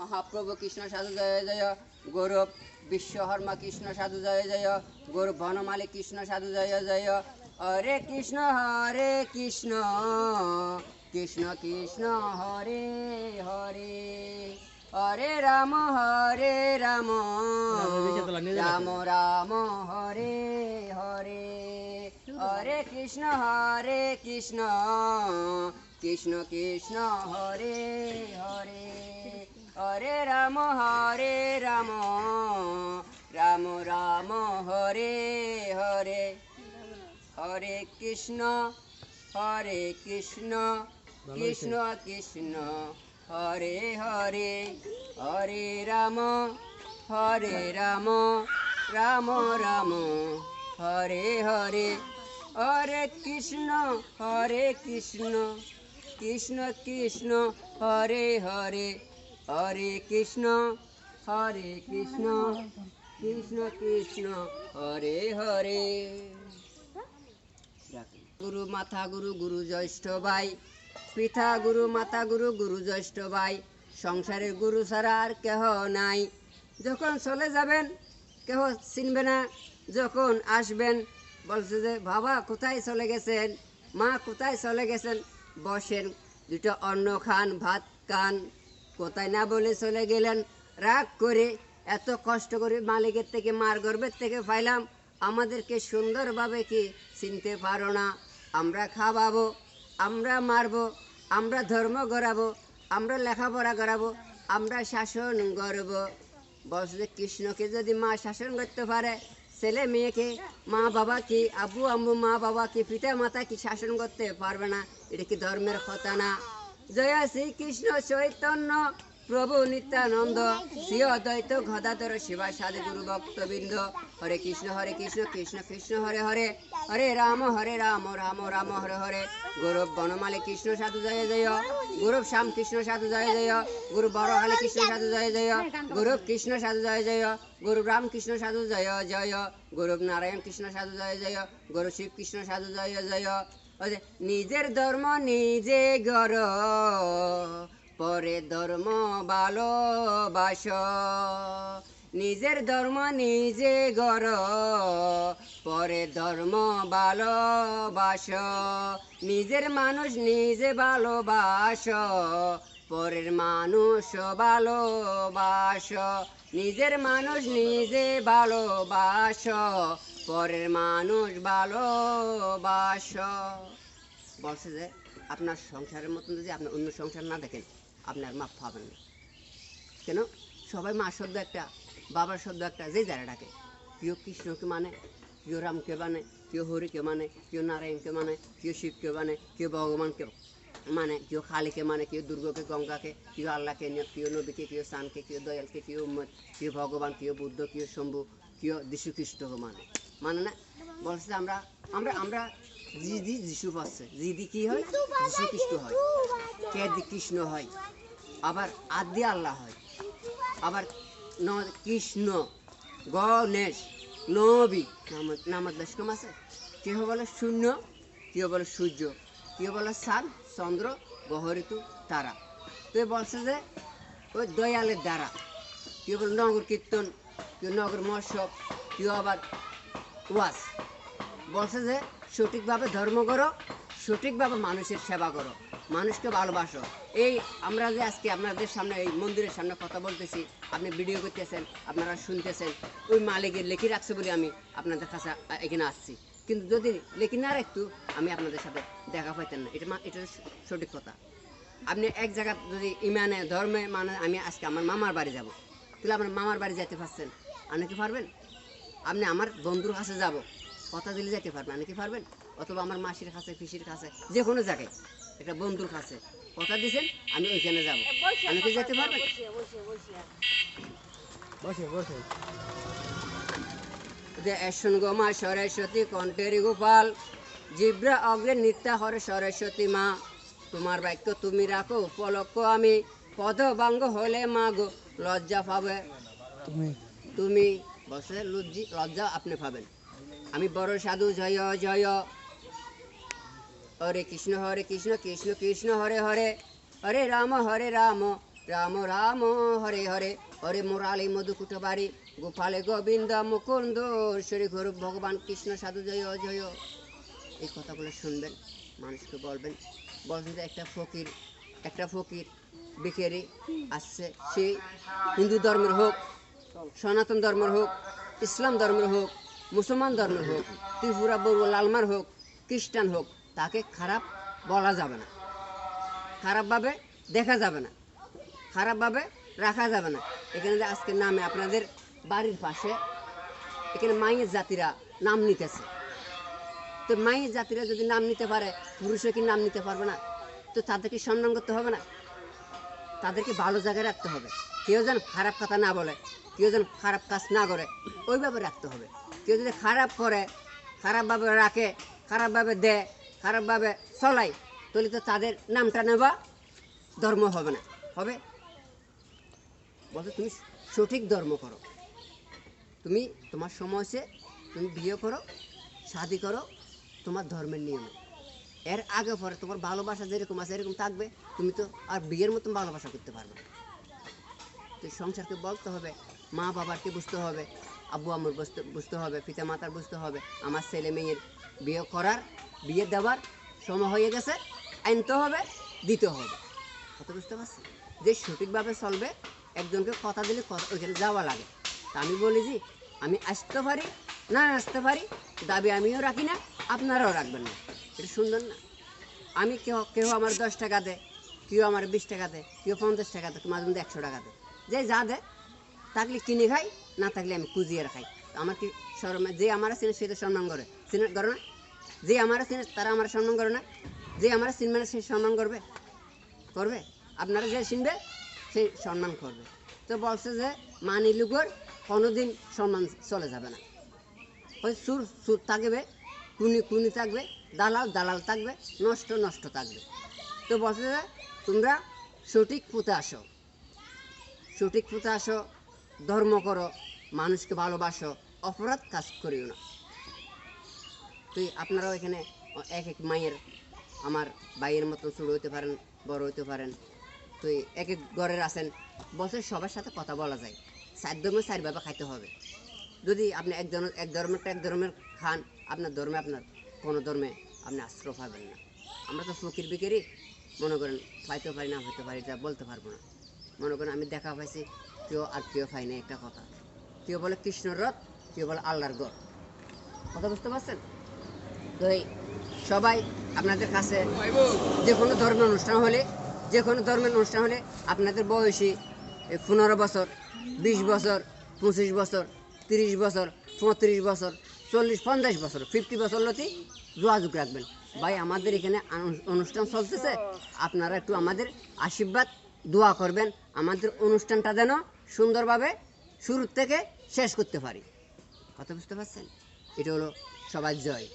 মহাপ্রভু কৃষ্ণ সাধু, জয় জয়। গৌরব বিশ্বহর্মা কৃষ্ণ সাধু, জয় জয়। গৌরব বনমালী কৃষ্ণ সাধু, জয় জয়। হরে কৃষ্ণ হরে কৃষ্ণ। কৃষ্ণ কৃষ্ণ, হরে হরে। হরে রাম হরে রাম। রাম রাম, হরে হরে। হরে কৃষ্ণ হরে কৃষ্ণ। কৃষ্ণ কৃষ্ণ, হরে হরে। হরে রাম হরে রাম রাম রাম হরে হরে হরে কৃষ্ণ হরে কৃষ্ণ কৃষ্ণ কৃষ্ণ হরে হরে হরে রাম হরে রাম রাম রাম হরে হরে হরে কৃষ্ণ হরে কৃষ্ণ কৃষ্ণ কৃষ্ণ হরে হরে হরে কৃষ্ণ হরে কৃষ্ণ কৃষ্ণ কৃষ্ণ, হরে হরে। গুরু মাথা গুরু গুরু জ্যৈষ্ঠ ভাই। পিতা গুরু, মাতা গুরু গুরু জ্যৈষ্ঠ ভাই। সংসারের গুরু ছাড়া আর কেহ নাই। যখন চলে যাবেন, কেহ চিনবে না। যখন আসবেন, বলছে যে, বাবা, কোথায় চলে গেছেন? মা, কোথায় চলে গেছেন? বসেন, দুটো অন্ন খান, ভাত খান। কোথায় না বলে চলে গেলেন। রাগ করে, এত কষ্ট করে মালিকের থেকে মার গর্বের থেকে পাইলাম, আমাদেরকে সুন্দরভাবে কি চিনতে পারো না? আমরা খাওয়াবো, আমরা মারবো, আমরা ধর্ম গড়াবো, আমরা লেখাপড়া করাবো আমরা শাসন বলছে যে কৃষ্ণকে যদি মা শাসন করতে পারে, ছেলে মেয়েকে, মা বাবা কি, আব্বু আম্মু, মা বাবা কি, পিতা মাতা কি শাসন করতে পারবে না? এটা কি ধর্মের কথা না? জয় শ্রীকৃষ্ণ চৈতন্য প্রভু নিত্যানন্দ। শ্রী অদ্বৈত গদাধর শিবা সাধু গুরু ভক্তবৃন্দ। হরে কৃষ্ণ হরে কৃষ্ণ কৃষ্ণ কৃষ্ণ, হরে হরে। হরে রাম হরে রাম রাম রাম, হরে হরে। গৌরব বনমালী কৃষ্ণ সাধু জয় জয়। গৌরব শ্যাম কৃষ্ণ সাধু জয় জয়। গুরু বড়হালী কৃষ্ণ সাধু জয় জয়। গৌরব কৃষ্ণ সাধু জয় জয়। গুরু রাম কৃষ্ণ সাধু জয় জয়। গৌরব নারায়ণ কৃষ্ণ সাধু জয় জয়। গুরু শিব কৃষ্ণ সাধু জয় জয়। ওই যে, নিজের ধর্ম নিজে গর পরে ধর্ম ভালোবাস। নিজের ধর্ম নিজে গর পরে ধর্ম ভালোবাস। নিজের মানুষ নিজে ভালোবাস পরের মানুষ ভালোবাস, নিজের মানুষ নিজে ভালোবাস, পরের মানুষ ভালোবাস। বলছে যে, আপনার সংসারের মতন যদি আপনি অন্য সংসার না দেখেন, আপনার মাপ পাবেন না। কেন? সবাই মা শব্দ একটা, বাবার শব্দ একটা, যে যারা ডাকে। কেউ কৃষ্ণকে মানে কেউ রামকে মানে কেউ হরিকে মানে কেউ নারায়ণকে মানে কেউ শিবকে মানে কেউ ভগবানকে। মানে কেউ কালীকে মানে কেউ দুর্গকে গঙ্গাকে কেউ আল্লাহকে কেউ নবীকে কেউ সানকে কেউ দয়ালকে কেউ কেউ ভগবান কেউ বুদ্ধ কেউ শম্ভু কেউ যীশু খ্রিস্টকে মানে। মানে না বলছে আমরা আমরা আমরা জিদি যিশু পাচ্ছে জিদি কি হয়? যিশু হয়। কে দি কৃষ্ণ হয়? আবার আদি আল্লাহ হয়। আবার ন কৃষ্ণ গণেশ নবী নাম নামাজ কম আছে। কেউ বলে শূন্য কেউ বলে সূর্য। কেউ বলে চাঁদ চন্দ্র গ্রহ ঋতু তারা তুই বলছে যে, ওই দয়ালের দ্বারা। কেউ বলে, নগর কীর্তন কেউ নগর মহোৎসব কেউ আবার ওয়াজ। বলছে যে, সঠিকভাবে ধর্ম করো, সঠিকভাবে মানুষের সেবা করো, মানুষকে ভালোবাসো। এই আমরা যে আজকে আপনাদের সামনে, এই মন্দিরের সামনে কথা বলতেছি, আপনি ভিডিও করতেছেন, আপনারা শুনতেছেন, ওই মালিকের লেখি রাখছে বলে আমি আপনাদের কাছে এখানে আসছি। কিন্তু যদি লেখি না রাখতো আমি আপনাদের সাথে দেখা পাইতেন না এটা মা- এটা সঠিক কথা। আপনি এক জায়গা যদি ইমানে ধর্মে মানে আমি আজকে আমার মামার বাড়ি যাব তাহলে আপনার মামার বাড়ি যেতে পারছেন আপনি কি পারবেন? আপনি আমার বন্ধুর কাছে যাব কথা দিলে যেতে পারবেন আপনি কি পারবেন? অথবা আমার মাসির কাছে পিসির কাছে যে কোনো জায়গায় একটা বন্ধুর কাছে কথা দিয়েছেন আমি ওইখানে যাব। আপনি কি যেতে পারবেন? বসে বসে। যে গোমা সরস্বতী কণ্ঠের গোপাল। জিব্রা অগ্রে নিত্যা হরে সরস্বতী মা। তোমার বাক্য তুমি রাখো উপলক্ষ আমি। পদভঙ্গ হলে মা গো লজ্জা পাবে। তুমি? তুমি? বসে লজ্জি লজ্জা আপনি পাবেন। আমি বড় সাধু জয় জয়। হরে কৃষ্ণ হরে কৃষ্ণ কৃষ্ণ কৃষ্ণ হরে হরে। হরে রাম হরে রাম। রাম রাম, হরে হরে। হরে মুরালি মধুকুট বাড়ি গোপালে, গোবিন্দ, মুকুন্দ, শ্রী গুরু ভগবান কৃষ্ণ, সাধু, জয় জয় এই কথাগুলো শুনবেন, মানুষকে বলবেন। বলছেন যে একটা ফকির একটা ফকির বিকেরি আসছে। সে হিন্দু ধর্মের হোক, সনাতন ধর্মের হোক, ইসলাম ধর্মের হোক, মুসলমান ধর্মের হোক, ত্রিপুরা বড়ুয়া লালমার হোক, খ্রিস্টান হোক, তাকে খারাপ বলা যাবে না। খারাপভাবে দেখা যাবে না। খারাপভাবে রাখা যাবে না। এখানে যে আজকের নামে আপনাদের বাড়ির পাশে, এখানে মাইয়ের জাতিরা নাম নিতেছে। তো মায়ের জাতিরা যদি নাম নিতে পারে পুরুষে কি নাম নিতে পারবে না? তো তাদেরকে সম্মান করতে হবে না? তাদেরকে ভালো জায়গায় রাখতে হবে। কেউ যেন খারাপ কথা না বলে, কেউ যেন খারাপ কাজ না করে ওইভাবে রাখতে হবে। কেউ যদি খারাপ করে, খারাপভাবে রাখে, খারাপভাবে দেয়, খারাপভাবে চলায়, তাহলে তো তাদের নামটা নেবা ধর্ম হবে না। হবে বলতো তুমি সঠিক ধর্ম করো। তুমি তোমার সময় সে তুমি বিয়ে করো, শাদি করো, তোমার ধর্মের নিয়মে। এর আগে পরে তোমার ভালোবাসা যেরকম আছে, এরকম থাকবে। তুমি তো আর বিয়ের মতন ভালোবাসা করতে পারবে তো সংসারকে বলতে হবে, মা বাবাকে বুঝতে হবে, আব্বু আম্মুর বুঝতে বুঝতে হবে, পিতা মাতার বুঝতে হবে, আমার ছেলে মেয়ের বিয়ে করার, বিয়ে দেওয়ার সময় হয়ে গেছে, আনতে হবে, দিতে হবে। কথা বুঝতে পারছি যে সঠিকভাবে চলবে একজনকে কথা দিলে ওইখানে যাওয়া লাগে। তা আমি বলি যে, আমি আসতে পারি, না আসতে পারি, দাবি আমিও রাখি না, আপনারাও রাখবেন না। এটা সুন্দর না। আমি কেউ কেউ আমার দশ টাকা দে কেউ আমার বিশ টাকা দে কেউ পঞ্চাশ টাকা দে তোমার মধ্যে একশো টাকা দেয়। যে যা দে থাকলে কিনে খাই, না থাকলে আমি কুজিয়ে খাই তো আমার কি শরমে যে আমার চিনে সে তো সম্মান করে। চিনে করে না, যে আমার চিনে তারা আমার সম্মান করে না। যে আমার না, সে সম্মান করবে। করবে? আপনারা যে চিনবে সে সম্মান করবে। তো বলছে যে, মানি লুকর কোনোদিন সম্মান চলে যাবে না। ওই সুর সুর থাকবে, কুনি কুনি থাকবে, দালাল দালাল থাকবে, নষ্ট নষ্ট থাকবে। তো বলছে যে, তোমরা সঠিক পুঁতে আসো। সঠিক পুঁতে আসো, ধর্ম করো, মানুষকে ভালোবাসো, অপরাধ কাজ করিও না। তুই, আপনারাও এখানে এক এক মায়ের আমার ভাইয়ের মতন ছোট হইতে পারেন, বড় হইতে পারেন। তুই এক এক ঘরের আছেন বসে সবার সাথে কথা বলা যায়। চার ধর্মে চারভাবে খাইতে হবে। যদি আপনি এক ধর্মের এক ধর্মেরটা এক ধর্মের খান, আপনার ধর্মে আপনার কোনো ধর্মে আপনি আশ্রয় পাবেন না। আমরা তো ফকির বিকেরই মনে করেন পাইতে পারি না, হইতে পারি, যা বলতে পারব না। মনে করেন আমি দেখা পাইছি, কেউ আর কেউ পাই না একটা কথা। কেউ বলে কৃষ্ণর রথ, কেউ বলে আল্লাহর গড় কথা বুঝতে পারছেন? তো সবাই আপনাদের কাছে যে কোনো ধর্মের অনুষ্ঠান হলে যে কোনো ধর্মের অনুষ্ঠান হলে আপনাদের বয়সী পনেরো বছর, বিশ বছর, পঁচিশ বছর, তিরিশ বছর, পঁয়ত্রিশ বছর, চল্লিশ, পঞ্চাশ বছর, ফিফটি বছর লতি যোগাযোগ রাখবেন। ভাই, আমাদের এখানে অনুষ্ঠান চলতেছে। আপনারা একটু আমাদের আশীর্বাদ, দোয়া করবেন। আমাদের অনুষ্ঠানটা যেন সুন্দরভাবে শুরু থেকে শেষ করতে পারি। কথা বুঝতে পারছেন? এটা হলো সবার জয়।